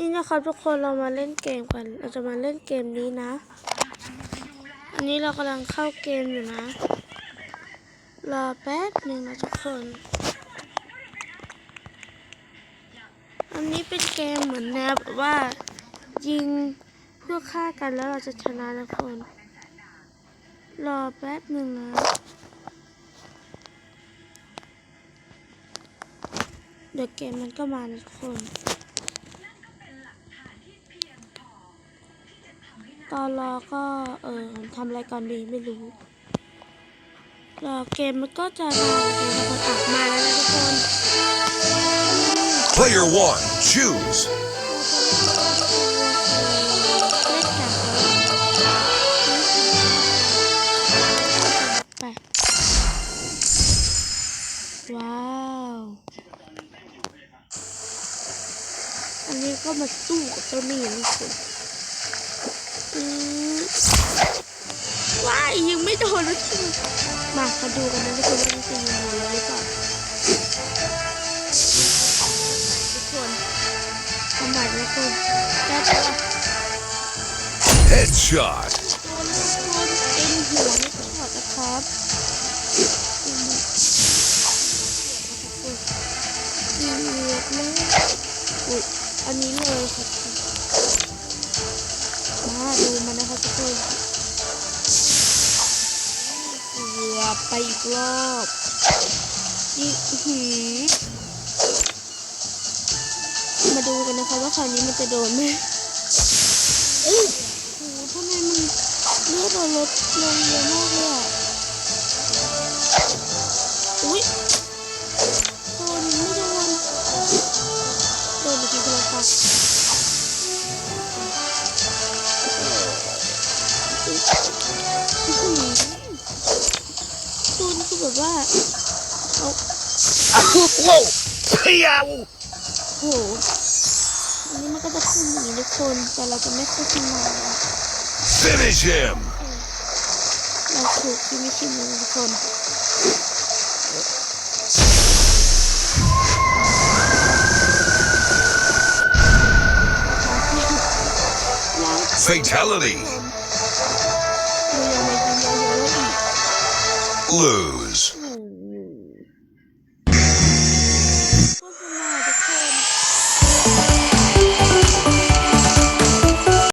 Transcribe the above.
นี่นะครับทุกคนเรามาเล่นเกมกัน เราจะมาเล่นเกมนี้นะ อันนี้เรากำลังเข้าเกมอยู่นะ รอแป๊บหนึ่งนะทุกคน อันนี้เป็นเกมเหมือนแนวแบบว่า ยิงเพื่อฆ่ากันแล้วเราจะชนะนะทุกคน รอแป๊บหนึ่งนะเดี๋ยวเกมมันก็มานะทุกคน ตอนรอก็เออทำอะไรก่อนดีไม่รู้รอเกมมันก็จะมาเกมมันออกมาแล้วนะทุกคน Player one, choose. เล่นจากไปว้าว อันนี้ก็มาสู้กับเจ้าหนี้นี่สิอื ม่โดนนะทุกคนมามาดูกันนะทุกคนว่ามันจะยิงหมดเลยหรือเปล่าทุกคนทำไมทุกคนแก้ตัว Headshot. ตัวลูกคนเต็มหัวไม่ถอดนะครับดือดเลยอันนี้เลยครับ ไปอีกรอบนี่หือมาดูกันนะคะว่าคราวนี้มันจะโดนไหมโอ้โหทำไมมันเลือดเราลดลงเยอะมากเลยอะ คือแบบว่าเอา Whoa! Yow! โหอันนี้มันก็จะขึ้นอย่างนี้ทุกคน แต่เราจะไม่ขึ้นขึ้นมาอะ Finish him. เราถูกที่ไม่ชิมเลยทุกคนแล้ว Fatality. เรายังไ lose.